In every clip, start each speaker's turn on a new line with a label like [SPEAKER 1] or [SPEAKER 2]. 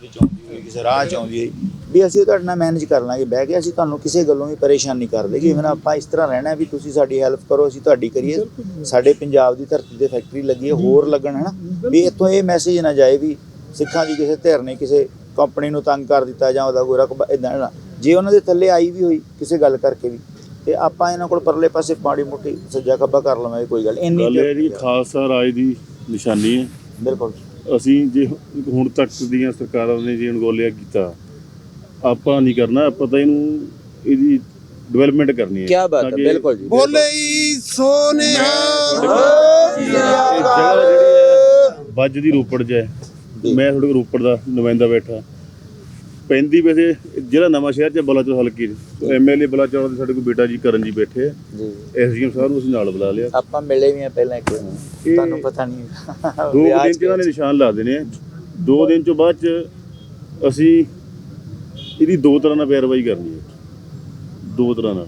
[SPEAKER 1] ਕੰਧ ਚ ਆਉਂਦੀ ਹੋਈ ਕਿਸੇ ਰਾਹ ਚ ਆਉਂਦੀ ਹੋਈ ਵੀ ਅਸੀਂ ਤੁਹਾਡੇ ਨਾਲ ਮੈਨੇਜ ਕਰ ਲਾਂਗੇ ਬਹਿ ਕੇ ਅਸੀਂ ਤੁਹਾਨੂੰ ਕਿਸੇ ਗੱਲੋਂ ਵੀ ਪਰੇਸ਼ਾਨ ਨਹੀਂ ਕਰਦੇ ਕਿ ਹੁਣ ਆਪਾਂ ਇਸ ਤਰ੍ਹਾਂ ਰਹਿਣਾ ਵੀ ਤੁਸੀਂ ਸਾਡੀ ਹੈਲਪ ਕਰੋ ਅਸੀਂ ਤੁਹਾਡੀ ਕਰੀਏ। ਸਾਡੇ ਪੰਜਾਬ ਦੀ ਧਰਤੀ ਤੇ ਫੈਕਟਰੀ ਲੱਗੀ ਹੈ ਹੋਰ ਲੱਗਣ ਹਨਾ? ਵੀ ਇੱਥੋਂ ਇਹ ਮੈਸੇਜ ਨਾ ਜਾਏ ਵੀ ਸਿੱਖਾਂ ਦੀ ਕਿਸੇ ਧਿਰ ਨੇ ਕਿਸੇ ਕੰਪਨੀ ਨੂੰ ਤੰਗ ਕਰ ਦਿੱਤਾ ਜਾਂ ਉਹਦਾ ਕੋਈ ਰਕਬਾ ਇਦਾਂ ਜੇ ਉਹਨਾਂ ਦੇ ਥੱਲੇ ਆਈ ਵੀ ਹੋਈ ਕਿਸੇ ਗੱਲ ਕਰਕੇ ਵੀ ਤੇ ਆਪਾਂ ਇਹਨਾਂ ਕੋਲ ਪਰਲੇ ਪਾਸੇ ਪਾੜੀ ਮੁੱਠੀ ਸੱਜਾ ਖੱਬਾ ਕਰ ਲਵਾਂਗੇ ਕੋਈ ਗੱਲ ਇੰਨੀ
[SPEAKER 2] ਗੱਲ ਇਹ ਹੈ ਜੀ ਖਾਲਸਾ ਰਾਜ ਦੀ ਨਿਸ਼ਾਨੀ ਹੈ।
[SPEAKER 1] ਬਿਲਕੁਲ।
[SPEAKER 2] ਅਸੀਂ ਜੇ ਹੁਣ ਤੱਕ ਦੀਆਂ ਸਰਕਾਰਾਂ ਨੇ ਜੇ ਅਣਗੌਲਿਆ ਕੀਤਾ ਆਪਾਂ ਨਹੀਂ ਕਰਨਾ ਆਪਾਂ ਤਾਂ ਇਹਨੂੰ ਇਹਦੀ ਡਿਵੈਲਪਮੈਂਟ ਕਰਨੀ ਹੈ।
[SPEAKER 3] ਕੀ ਬਾਤ ਹੈ ਬਿਲਕੁਲ ਜੀ
[SPEAKER 4] ਬੋਲੇ ਸੋਨਿਆ
[SPEAKER 2] ਜਗ੍ਹਾ ਜਿਹੜੀ ਹੈ ਵੱਜ ਦੀ ਰੋਪੜ 'ਚ ਹੈ। ਮੈਂ ਤੁਹਾਡੇ ਕੋਲ ਰੋਪੜ ਦਾ ਨੁਮਾਇੰਦਾ ਬੈਠਾ। ਪੈਂਦੀ ਵੈਸੇ ਜਿਹੜਾ ਨਵਾਂ ਸ਼ਹਿਰ 'ਚ ਬਲਾਚੌਰ ਹਲਕੀ ਐਮਐਲਏ ਬਲਾਚੌਰ ਦੇ ਸਾਡੇ ਕੋਲ ਬੇਟਾ ਜੀ ਕਰਨ ਜੀ ਬੈਠੇ ਆ।
[SPEAKER 1] ਜੀ।
[SPEAKER 2] ਐਸਡੀਐਮ ਸਾਹਿਬ ਨੂੰ ਅਸੀਂ ਨਾਲ ਬੁਲਾ ਲਿਆ।
[SPEAKER 1] ਆਪਾਂ ਮਿਲੇ ਵੀ ਆ ਪਹਿਲਾਂ ਇੱਕ ਵਾਰ। ਤੁਹਾਨੂੰ ਪਤਾ ਨਹੀਂ।
[SPEAKER 2] ਦੋ ਕੁ ਦਿਨ
[SPEAKER 1] ਚ
[SPEAKER 2] ਚ ਇਹਨਾਂ ਨੇ ਨਿਸ਼ਾਨ ਲਾ ਦੇਣੇ ਆ। ਦੋ ਦਿਨ ਤੋਂ ਬਾਅਦ ਚ ਅਸੀਂ ਇਹਦੀ ਦੋ ਤਰ੍ਹਾਂ ਨਾਲ ਪੈਰਵਾਈ ਕਰਨੀ ਹੈ। ਦੋ ਤਰ੍ਹਾਂ ਨਾਲ।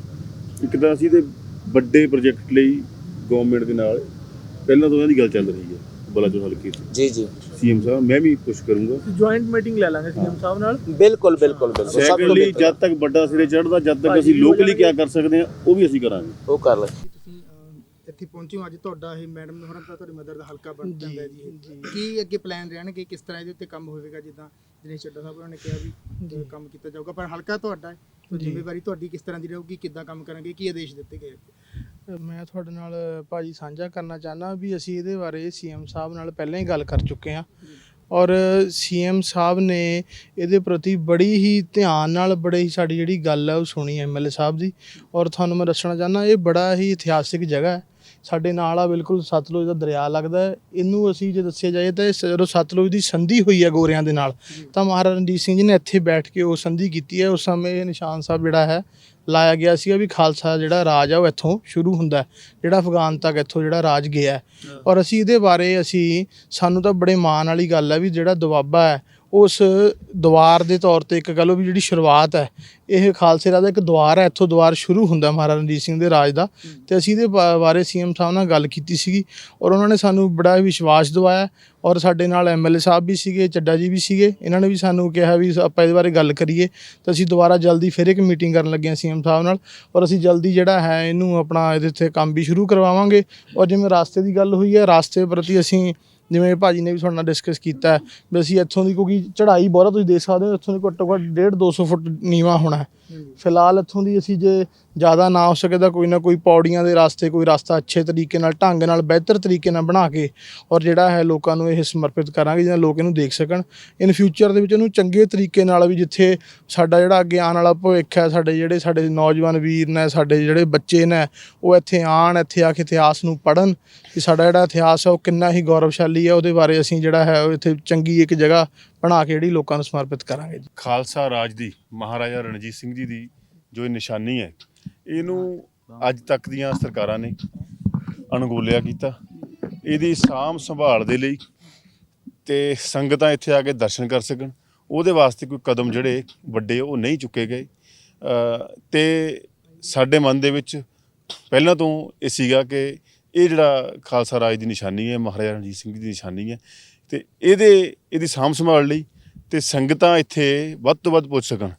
[SPEAKER 2] ਇੱਕ ਤਾਂ ਅਸੀਂ ਤੇ ਵੱਡੇ ਪ੍ਰੋਜੈਕਟ ਲਈ ਗਵਰਨਮੈਂਟ ਦੇ ਨਾਲ ਪਹਿਲਾਂ ਤੋਂ ਇਹਨਾਂ ਦੀ ਗੱਲ ਚੱਲ ਰਹੀ ਹੈ। ਬਲਾਚੌਰ ਹਲਕੇ ਚ
[SPEAKER 1] ਜੀ ਜੀ।
[SPEAKER 2] ਸੀਐਮ ਸਾਹਿਬ ਮੈਂ ਵੀ ਪੁਸ਼ ਕਰੂੰਗਾ।
[SPEAKER 5] ਜੁਆਇੰਟ ਮੀਟਿੰਗ ਲੈ ਲਾਂਗੇ ਸੀਐਮ ਸਾਹਿਬ ਨਾਲ।
[SPEAKER 1] ਬਿਲਕੁਲ ਬਿਲਕੁਲ ਬਿਲਕੁਲ। ਸਭ ਤੋਂ ਬਿਹਤਰ।
[SPEAKER 2] ਜਦ ਤੱਕ ਵੱਡਾ ਸਿਰੇ ਚੜਦਾ ਜਦ ਤੱਕ ਅਸੀਂ ਲੋਕਲੀ ਕੀ। ਕਰ ਸਕਦੇ ਹਾਂ ਉਹ ਵੀ ਅਸੀਂ ਕਰਾਂਗੇ।
[SPEAKER 1] ਉਹ ਕਰ ਲੈ।
[SPEAKER 6] ਇੱਥੇ ਪਹੁੰਚੇ ਹੋ ਅੱਜ ਤੁਹਾਡਾ ਇਹ ਮੈਡਮ ਹੋਰਾਂ ਦਾ ਤੁਹਾਡੀ ਮਦਰ ਦਾ ਹਲਕਾ ਬਣ ਜਾਂਦਾ ਹੈ ਜੀ ਕੀ ਅੱਗੇ ਪਲਾਨ ਰਹਿਣਗੇ ਕਿਸ ਤਰ੍ਹਾਂ ਇਹਦੇ ਉੱਤੇ ਕੰਮ ਹੋਵੇਗਾ ਜਿੱਦਾਂ ਦਿਨੇਸ਼ ਚੱਡਾ ਸਾਹਿਬ ਉਹਨਾਂ ਨੇ ਕਿਹਾ ਵੀ ਕੰਮ ਕੀਤਾ ਜਾਊਗਾ ਪਰ ਹਲਕਾ ਤੁਹਾਡਾ ਹੈ ਤਾਂ ਜ਼ਿੰਮੇਵਾਰੀ ਤੁਹਾਡੀ ਕਿਸ ਤਰ੍ਹਾਂ ਦੀ ਰਹੂਗੀ ਕਿੱਦਾਂ ਕੰਮ ਕਰਾਂਗੇ ਕੀ ਆਦੇਸ਼ ਦਿੱਤੇ ਗਏ
[SPEAKER 5] ਮੈਂ ਤੁਹਾਡੇ ਨਾਲ ਭਾਜੀ ਸਾਂਝਾ ਕਰਨਾ ਚਾਹਨਾ ਵੀ ਅਸੀਂ ਇਹਦੇ ਬਾਰੇ ਸੀਐਮ ਸਾਹਿਬ ਨਾਲ ਪਹਿਲਾਂ ਹੀ ਗੱਲ ਕਰ ਚੁੱਕੇ ਹਾਂ। ਔਰ ਸੀਐਮ ਸਾਹਿਬ ਨੇ ਇਹਦੇ ਪ੍ਰਤੀ ਬੜੀ ਹੀ ਧਿਆਨ ਨਾਲ ਬੜੇ ਹੀ ਸਾਡੀ ਜਿਹੜੀ ਗੱਲ ਹੈ ਉਹ ਸੁਣੀ ਐਮਐਲਏ ਸਾਹਿਬ ਦੀ। ਔਰ ਤੁਹਾਨੂੰ ਮੈਂ ਦੱਸਣਾ ਚਾਹਨਾ ਇਹ ਬੜਾ ਹੀ ਇਤਿਹਾਸਿਕ ਜਗ੍ਹਾ ਹੈ। ਸਾਡੇ ਨਾਲ ਆ ਬਿਲਕੁਲ ਸਤਲੁਜ ਦਾ ਦਰਿਆ ਲੱਗਦਾ ਇਹਨੂੰ ਅਸੀਂ ਜੇ ਦੱਸਿਆ ਜਾਏ ਤਾਂ ਇਹ ਜਦੋਂ ਸਤਲੁਜ ਦੀ ਸੰਧੀ ਹੋਈ ਹੈ ਗੋਰਿਆਂ ਦੇ ਨਾਲ, ਤਾਂ ਮਹਾਰਾਜਾ ਰਣਜੀਤ ਸਿੰਘ ਜੀ ਨੇ ਇੱਥੇ ਬੈਠ ਕੇ ਉਹ ਸੰਧੀ ਕੀਤੀ ਹੈ। ਉਸ ਸਮੇਂ ਇਹ ਨਿਸ਼ਾਨ ਸਾਹਿਬ ਜਿਹੜਾ ਹੈ ਲਾਇਆ ਗਿਆ ਸੀਗਾ ਵੀ ਖਾਲਸਾ ਜਿਹੜਾ ਰਾਜ ਆ ਉਹ ਇੱਥੋਂ ਸ਼ੁਰੂ ਹੁੰਦਾ ਜਿਹੜਾ ਅਫਗਾਨ ਤੱਕ ਇੱਥੋਂ ਜਿਹੜਾ ਰਾਜ ਗਿਆ। ਔਰ ਅਸੀਂ ਇਹਦੇ ਬਾਰੇ ਅਸੀਂ ਸਾਨੂੰ ਤਾਂ ਬੜੇ ਮਾਣ ਵਾਲੀ ਗੱਲ ਹੈ ਵੀ ਜਿਹੜਾ ਦੁਆਬਾ ਹੈ ਉਸ ਦੁਆਰ ਦੇ ਤੌਰ ਤੇ ਇੱਕ ਕਹ ਲਓ ਵੀ ਜਿਹੜੀ ਸ਼ੁਰੂਆਤ ਹੈ, ਇਹ ਖਾਲਸੇ ਰਾਜ ਦਾ ਇੱਕ ਦੁਆਰ ਹੈ, ਇੱਥੋਂ ਦੁਆਰ ਸ਼ੁਰੂ ਹੁੰਦਾ ਮਹਾਰਾਜਾ ਰਣਜੀਤ ਸਿੰਘ ਦੇ ਰਾਜ ਦਾ। ਤੇ ਅਸੀਂ ਇਹਦੇ ਬਾ- ਬਾਰੇ ਸੀਐਮ ਸਾਹਿਬ ਨਾਲ ਗੱਲ ਕੀਤੀ ਸੀਗੀ ਔਰ ਉਹਨਾਂ ਨੇ ਸਾਨੂੰ ਬੜਾ ਵਿਸ਼ਵਾਸ ਦਿਵਾਇਆ ਔਰ ਸਾਡੇ ਨਾਲ ਐਮਐਲਏ ਸਾਹਿਬ ਵੀ ਸੀਗੇ, ਚੱਡਾ ਜੀ ਵੀ ਸੀਗੇ, ਇਹਨਾਂ ਨੇ ਵੀ ਸਾਨੂੰ ਕਿਹਾ ਵੀ ਆਪਾਂ ਇਹਦੇ ਬਾਰੇ ਗੱਲ ਕਰੀਏ। ਤਾਂ ਅਸੀਂ ਦੁਬਾਰਾ ਜਲਦੀ ਫਿਰ ਇੱਕ ਮੀਟਿੰਗ ਕਰਨ ਲੱਗੇ ਹਾਂ ਸੀਐਮ ਸਾਹਿਬ ਨਾਲ ਔਰ ਅਸੀਂ ਜਲਦੀ ਜਿਹੜਾ ਹੈ ਇਹਨੂੰ ਆਪਣਾ ਇਹਦੇ ਤੇ ਕੰਮ ਵੀ ਸ਼ੁਰੂ ਕਰਵਾਵਾਂਗੇ। ਔਰ ਜਿਵੇਂ ਰਾਸਤੇ ਦੀ ਗੱਲ ਹੋਈ ਹੈ, ਰਾਸਤੇ ਪ੍ਰਤੀ ਅਸੀਂ ਜਿਵੇਂ ਭਾਜੀ ਨੇ ਵੀ ਤੁਹਾਡੇ ਨਾਲ ਡਿਸਕਸ ਕੀਤਾ ਵੀ ਅਸੀਂ ਇੱਥੋਂ ਦੀ ਕਿਉਂਕਿ ਚੜ੍ਹਾਈ ਬਹੁਤ ਆ, ਤੁਸੀਂ ਦੇਖ ਸਕਦੇ ਹੋ ਇੱਥੋਂ ਦੀ ਘੱਟੋ ਘੱਟ 1.5 200 ਫੁੱਟ ਨੀਵਾ ਹੋਣਾ ਹੈ। ਫਿਲਹਾਲ ਇੱਥੋਂ ਦੀ ਅਸੀਂ ਜੇ ਜ਼ਿਆਦਾ ਨਾ ਹੋ ਸਕੇ ਤਾਂ ਕੋਈ ਨਾ ਕੋਈ ਪੌੜੀਆਂ ਦੇ ਰਾਸਤੇ, ਕੋਈ ਰਸਤਾ ਅੱਛੇ ਤਰੀਕੇ ਨਾਲ, ਢੰਗ ਨਾਲ, ਬਿਹਤਰ ਤਰੀਕੇ ਨਾਲ ਬਣਾ ਕੇ ਔਰ ਜਿਹੜਾ ਹੈ ਲੋਕਾਂ ਨੂੰ ਇਹ ਸਮਰਪਿਤ ਕਰਾਂਗੇ, ਜਿਹਨਾਂ ਲੋਕ ਇਹਨੂੰ ਦੇਖ ਸਕਣ। ਇਨ ਫਿਊਚਰ ਦੇ ਵਿੱਚ ਇਹਨੂੰ ਚੰਗੇ ਤਰੀਕੇ ਨਾਲ ਵੀ ਜਿੱਥੇ ਸਾਡਾ ਜਿਹੜਾ ਅੱਗੇ ਆਉਣ ਵਾਲਾ ਭਵਿੱਖ ਹੈ, ਸਾਡੇ ਜਿਹੜੇ ਸਾਡੇ ਨੌਜਵਾਨ ਵੀਰ ਨੇ, ਸਾਡੇ ਜਿਹੜੇ ਬੱਚੇ ਨੇ, ਉਹ ਇੱਥੇ ਆਣ ਇੱਥੇ ਆ ਕੇ ਇਤਿਹਾਸ ਨੂੰ ਪੜ੍ਹਨ ਕਿ ਸਾਡਾ ਜਿਹੜਾ ਇਤਿਹਾਸ ਹੈ ਉਹ ਕਿੰਨਾ ਹੀ ਗੌਰਵਸ਼ਾਲੀ ਹੈ, ਉਹਦੇ ਬਾਰੇ ਅਸੀਂ ਜਿਹੜਾ ਹੈ ਉਹ ਇੱਥੇ ਚੰਗੀ ਇੱਕ ਜਗ੍ਹਾ ਬਣਾ ਕੇ ਜਿਹੜੀ ਲੋਕਾਂ ਨੂੰ ਸਮਰਪਿਤ ਕਰਾਂਗੇ।
[SPEAKER 2] ਖਾਲਸਾ ਰਾਜ ਦੀ ਮਹਾਰਾਜਾ ਰਣਜੀਤ ਸਿੰਘ ਜੀ ਦੀ ਜੋ ਨਿਸ਼ਾਨੀ ਹੈ ਇਹਨੂੰ ਅੱਜ ਤੱਕ ਦੀਆਂ ਸਰਕਾਰਾਂ ਨੇ ਅਣਗੋਲਿਆ ਕੀਤਾ। ਇਹਦੀ ਸਾਂਭ ਸੰਭਾਲ ਦੇ ਲਈ ਤੇ ਸੰਗਤਾਂ ਇੱਥੇ ਆ ਕੇ ਦਰਸ਼ਨ ਕਰ ਸਕਣ। ਉਹਦੇ ਵਾਸਤੇ ਕੋਈ ਕਦਮ ਜਿਹੜੇ ਵੱਡੇ ਉਹ ਨਹੀਂ ਚੁੱਕੇ ਗਏ। ਅ, ਤੇ ਸਾਡੇ ਮਨ ਦੇ ਵਿੱਚ ਪਹਿਲਾਂ ਤੋਂ ਇਹ ਸੀਗਾ ਕਿ ਇਹ ਜਿਹੜਾ ਖਾਲਸਾ ਰਾਜ ਦੀ ਨਿਸ਼ਾਨੀ ਹੈ ਮਹਾਰਾਜਾ ਰਣਜੀਤ ਸਿੰਘ ਜੀ ਦੀ ਨਿਸ਼ਾਨੀ ਹੈ ਤੇ ਇਹਦੇ ਇਹਦੀ ਸਾਂਭ ਸੰਭਾਲ ਲਈ ਤੇ ਸੰਗਤਾਂ ਇੱਥੇ ਵੱਧ ਤੋਂ ਵੱਧ ਪਹੁੰਚ ਸਕਣ।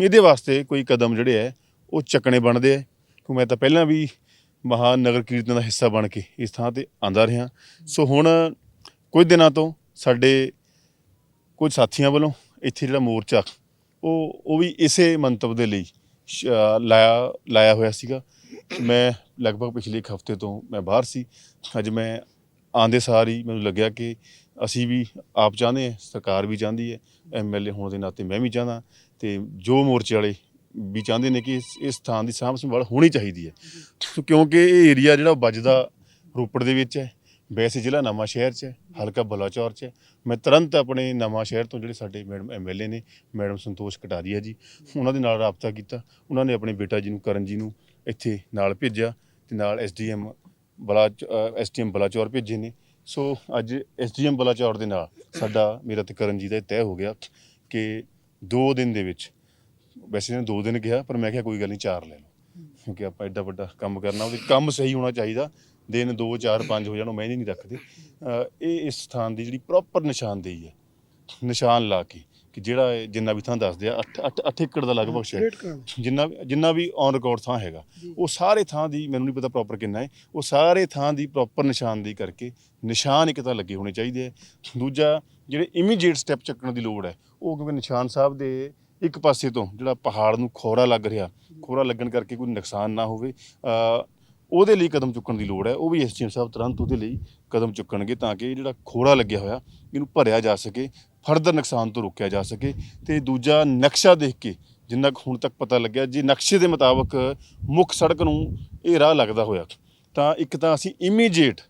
[SPEAKER 2] ਇਹਦੇ ਵਾਸਤੇ ਕੋਈ ਕਦਮ ਜਿਹੜੇ ਹੈ ਉਹ ਚੱਕਣੇ ਬਣਦੇ ਆ। ਕਿਉਂ ਮੈਂ ਤਾਂ ਪਹਿਲਾਂ ਵੀ ਮਹਾਨਗਰ ਕੀਰਤਨ ਦਾ ਹਿੱਸਾ ਬਣ ਕੇ ਇਸ ਥਾਂ ਤੇ ਆਂਦਾ ਰਿਹਾ। ਸੋ ਹੁਣ ਕੁਝ ਦਿਨਾਂ ਤੋਂ ਸਾਡੇ ਕੁਝ ਸਾਥੀਆਂ ਵੱਲੋਂ ਇੱਥੇ ਜਿਹੜਾ ਮੋਰਚਾ, ਉਹ ਉਹ ਵੀ ਇਸੇ ਮੰਤਵ ਦੇ ਲਈ ਸ਼- ਲਾਇਆ ਲਾਇਆ ਹੋਇਆ ਸੀਗਾ। ਮੈਂ ਲਗਭਗ ਪਿਛਲੇ ਇੱਕ ਹਫ਼ਤੇ ਤੋਂ ਮੈਂ ਬਾਹਰ ਸੀ। ਅੱਜ ਮੈਂ ਆਂਦੇ ਸਾਰ ਹੀ ਮੈਨੂੰ ਲੱਗਿਆ ਕਿ ਅਸੀਂ ਵੀ ਆਪ ਚਾਹੁੰਦੇ ਹਾਂ, ਸਰਕਾਰ ਵੀ ਚਾਹੁੰਦੀ ਹੈ ਐਮਐਲਏ ਹੋਣ ਦੇ ਨਾਤੇ ਮੈਂ ਵੀ ਚਾਹੁੰਦਾ। ਤੇ ਜੋ ਮੋਰਚੇ ਵਾਲੇ ਵੀ ਚਾਹੁੰਦੇ ਨੇ ਕਿ ਇਸ ਇਸ ਥਾਂ ਦੀ ਸਾਂਭ ਸੰਭਾਲ ਹੋਣੀ ਚਾਹੀਦੀ ਹੈ। ਸੋ ਕਿਉਂਕਿ ਇਹ ਏਰੀਆ ਜਿਹੜਾ ਉਹ ਵੱਜਦਾ ਰੋਪੜ ਦੇ ਵਿੱਚ ਹੈ, ਵੈਸੇ ਜ਼ਿਲ੍ਹਾ ਨਵਾਂ ਸ਼ਹਿਰ 'ਚ ਹੈ, ਹਲਕਾ ਬਲਾਚੌਰ 'ਚ ਹੈ। ਮੈਂ ਤੁਰੰਤ ਆਪਣੇ ਨਵਾਂ ਸ਼ਹਿਰ ਤੋਂ ਜਿਹੜੇ ਸਾਡੇ ਮੈਡਮ ਐਮਐਲਏ ਨੇ, ਮੈਡਮ ਸੰਤੋਸ਼ ਕਟਾਰੀਆ ਜੀ, ਉਹਨਾਂ ਦੇ ਨਾਲ ਰਾਬਤਾ ਕੀਤਾ। ਉਹਨਾਂ ਨੇ ਆਪਣੇ ਬੇਟਾ ਜੀ ਨੂੰ ਕਰਨ ਜੀ ਨੂੰ ਇੱਥੇ ਨਾਲ ਭੇਜਿਆ ਤੇ ਨਾਲ ਐਸਡੀਐਮ ਬਲਾਚ ਐਸਡੀਐਮ ਬਲਾਚੌਰ ਭੇਜੇ ਨੇ। ਸੋ ਅੱਜ ਐਸਡੀਐਮ ਬਲਾਚੌਰ ਦੇ ਨਾਲ ਸਾਡਾ ਮੇਰਾ ਤੇ ਕਰਨ ਜੀ ਦਾ ਇਹ ਤੈਅ ਹੋ ਗਿਆ ਕਿ 2 ਦਿਨ ਦੇ ਵਿੱਚ ਵੈਸੇ ਨੇ 2 ਦਿਨ ਕਿਹਾ ਪਰ ਮੈਂ ਕਿਹਾ ਕੋਈ ਗੱਲ ਨਹੀਂ 4 ਲੈ ਲਓ। ਕਿਉਂਕਿ ਆਪਾਂ ਐਡਾ ਵੱਡਾ ਕੰਮ ਕਰਨਾ ਉਹਦੇ ਕੰਮ ਸਹੀ ਹੋਣਾ ਚਾਹੀਦਾ। ਦਿਨ 2 4 5 ਹੋ ਜਾਣ ਉਹ ਮੈਨੇ ਨਹੀਂ ਰੱਖਦੇ। ਇਹ ਇਸ ਸਥਾਨ ਦੀ ਜਿਹੜੀ ਪ੍ਰੋਪਰ ਨਿਸ਼ਾਨਦੇਹੀ ਹੈ। ਨਿਸ਼ਾਨ ਲਾ ਕੇ ਕਿ ਜਿਹੜਾ ਜਿੰਨਾ ਵੀ ਥਾਂ ਦੱਸਦੇ ਆ 8 8 ਏਕੜ ਦਾ ਲਗਭਗ ਸ਼ਹਿਰ। ਜਿੰਨਾ ਜਿੰਨਾ ਵੀ ਔਨ ਰਿਕਾਰਡ ਥਾਂ ਹੈਗਾ ਉਹ ਸਾਰੇ ਥਾਂ ਦੀ ਮੈਨੂੰ ਨਹੀਂ ਪਤਾ ਪ੍ਰੋਪਰ ਕਿੰਨਾ ਹੈ। ਉਹ ਸਾਰੇ ਥਾਂ ਦੀ ਪ੍ਰੋਪਰ ਨਿਸ਼ਾਨਦੇਹੀ ਕਰਕੇ ਨਿਸ਼ਾਨ ਇੱਕ ਤਾਂ ਲੱਗੇ ਹੋਣੇ ਚਾਹੀਦੇ ਆ ਦੂਜਾ ਜਿਹੜੇ ਇਮੀਡੀਏਟ ਸਟੈਪ ਚੱਕਣ ਦੀ ਲੋੜ ਹੈ ਉਹ ਕਿਉਂਕਿ ਨਿਸ਼ਾਨ ਸਾਹਿਬ ਦੇ ਇੱਕ ਪਾਸੇ ਤੋਂ ਜਿਹੜਾ ਪਹਾੜ ਨੂੰ ਖੋਰਾ ਲੱਗ ਰਿਹਾ, ਖੋਰਾ ਲੱਗਣ ਕਰਕੇ ਕੋਈ ਨੁਕਸਾਨ ਨਾ ਹੋਵੇ ਉਹਦੇ ਲਈ ਕਦਮ ਚੁੱਕਣ ਦੀ ਲੋੜ ਹੈ। ਉਹ ਵੀ ਐਸਟੀਐਮ ਸਾਹਿਬ ਤੁਰੰਤ ਉਹਦੇ ਲਈ ਕਦਮ ਚੁੱਕਣਗੇ ਤਾਂ ਕਿ ਇਹ ਜਿਹੜਾ ਖੋਰਾ ਲੱਗਿਆ ਹੋਇਆ, ਇਹਨੂੰ ਭਰਿਆ ਜਾ ਸਕੇ, ਫਰਦਰ ਨੁਕਸਾਨ ਤੋਂ ਰੋਕਿਆ ਜਾ ਸਕੇ। ਤੇ ਦੂਜਾ ਨਕਸ਼ਾ ਦੇਖ ਕੇ ਜਿੰਨਾ ਕੁ ਹੁਣ ਤੱਕ ਪਤਾ ਲੱਗਿਆ, ਜੇ ਨਕਸ਼ੇ ਦੇ ਮੁਤਾਬਕ ਮੁੱਖ ਸੜਕ ਨੂੰ ਇਹ ਰਾਹ ਲੱਗਦਾ ਹੋਇਆ, ਤਾਂ ਇੱਕ ਤਾਂ ਅਸੀਂ ਇਮੀਡੀਏਟ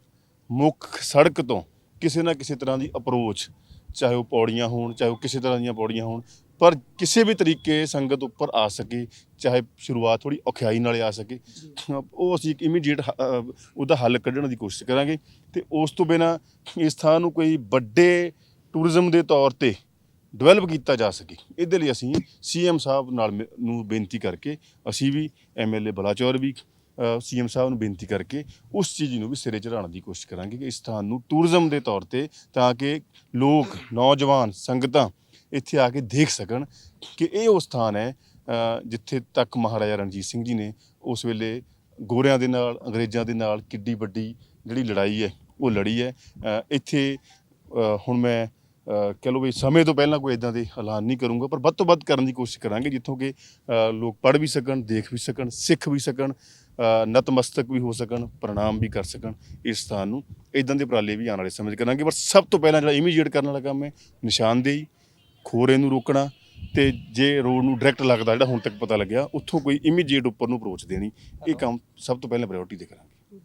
[SPEAKER 2] ਮੁੱਖ ਸੜਕ ਤੋਂ ਕਿਸੇ ਨਾ ਕਿਸੇ ਤਰ੍ਹਾਂ ਦੀ ਅਪਰੋਚ ਚਾਹੇ ਉਹ ਪੌੜੀਆਂ ਹੋਣ, ਚਾਹੇ ਉਹ ਕਿਸੇ ਤਰ੍ਹਾਂ ਦੀਆਂ ਪੌੜੀਆਂ ਹੋਣ ਪਰ ਕਿਸੇ ਵੀ ਤਰੀਕੇ ਸੰਗਤ ਉੱਪਰ ਆ ਸਕੇ, ਚਾਹੇ ਸ਼ੁਰੂਆਤ ਥੋੜੀ ਔਖਿਆਈ ਨਾਲ ਆ ਸਕੇ, ਉਹ ਅਸੀਂ ਇੱਕ ਇਮੀਡੀਏਟ ਉਹਦਾ ਹੱਲ ਕੱਢਣ ਦੀ ਕੋਸ਼ਿਸ਼ ਕਰਾਂਗੇ। ਤੇ ਉਸ ਤੋਂ ਬਿਨਾ ਇਸ ਥਾਂ ਨੂੰ ਕੋਈ ਵੱਡੇ ਟੂਰਿਜ਼ਮ ਦੇ ਤੌਰ ਤੇ ਡਿਵੈਲਪ ਕੀਤਾ ਜਾ ਸਕੇ। ਇਹਦੇ ਲਈ ਅਸੀਂ ਸੀਐਮ ਸਾਹਿਬ ਨਾਲ ਮਿ- ਨੂੰ ਬੇਨਤੀ ਕਰਕੇ, ਅਸੀਂ ਵੀ ਐਮਐਲਏ ਬਲਾਚੌਰ ਵੀ ਸੀਐਮ ਸਾਹਿਬ ਨੂੰ ਬੇਨਤੀ ਕਰਕੇ ਉਸ ਚੀਜ਼ ਨੂੰ ਵੀ ਸਿਰੇ ਚੜਾਉਣ ਦੀ ਕੋਸ਼ਿਸ਼ ਕਰਾਂਗੇ ਕਿ ਇਸ ਸਥਾਨ ਨੂੰ ਟੂਰਿਜ਼ਮ ਦੇ ਤੌਰ ਤੇ ਤਾਂ ਕਿ ਲੋਕ, ਨੌਜਵਾਨ ਸੰਗਤਾਂ ਇੱਥੇ ਆ ਕੇ ਦੇਖ ਸਕਣ ਕਿ ਇਹ ਉਹ ਸਥਾਨ ਹੈ ਜਿੱਥੇ ਤੱਕ ਮਹਾਰਾਜਾ ਰਣਜੀਤ ਸਿੰਘ ਜੀ ਨੇ ਉਸ ਵੇਲੇ ਗੋਰਿਆਂ ਦੇ ਨਾਲ ਅੰਗਰੇਜ਼ਾਂ ਦੇ ਨਾਲ ਕਿੱਡੀ ਵੱਡੀ ਜਿਹੜੀ ਲੜਾਈ ਹੈ ਉਹ ਲੜੀ ਹੈ। ਇੱਥੇ ਹੁਣ ਮੈਂ ਅ, ਕਹਿ ਲਓ ਵੀ ਸਮੇਂ ਤੋਂ ਪਹਿਲਾਂ ਕੋਈ ਇਦਾਂ ਦੇ ਐਲਾਨ ਨਹੀਂ ਕਰੂੰਗਾ ਪਰ ਵੱਧ ਤੋਂ ਵੱਧ ਕਰਨ ਦੀ ਕੋਸ਼ਿਸ਼ ਕਰਾਂਗੇ ਜਿੱਥੋਂ ਕਿ ਲੋਕ ਪੜ੍ਹ ਵੀ ਸਕਣ ਦੇਖ ਵੀ ਸਕਣ ਸਿੱਖ ਵੀ ਸਕਣ ਨਤਮਸਤਕ ਵੀ ਹੋ ਸਕਣ ਪ੍ਰਣਾਮ ਵੀ ਕਰ ਸਕਣ ਇਸ ਸਥਾਨ ਨੂੰ। ਇਦਾਂ ਦੇ ਉਪਰਾਲੇ ਵੀ ਆਉਣ ਵਾਲੇ ਸਮੇਂ 'ਚ ਕਰਾਂਗੇ ਪਰ ਸਭ ਤੋਂ ਪਹਿਲਾਂ ਜਿਹੜਾ ਇਮੀਡੀਏਟ ਕਰਨ ਵਾਲਾ ਕੰਮ ਹੈ ਨਿਸ਼ਾਨਦੇਹੀ ਖੋਰੇ ਨੂੰ ਰੋਕਣਾ ਤੇ ਜੇ ਰੋਡ ਨੂੰ ਡਾਇਰੈਕਟ ਲੱਗਦਾ ਜਿਹੜਾ ਹੁਣ ਤੱਕ ਪਤਾ ਲੱਗਿਆ ਉੱਥੋਂ ਕੋਈ ਇਮੀਡੀਏਟ ਉੱਪਰ ਨੂੰ ਅਪਰੋਚ ਦੇਣੀ ਇਹ ਕੰਮ ਸਭ ਤੋਂ ਪਹਿਲਾਂ ਪ੍ਰਾਇੋਰਟੀ ਦੇ ਕਰਾਂਗੇ।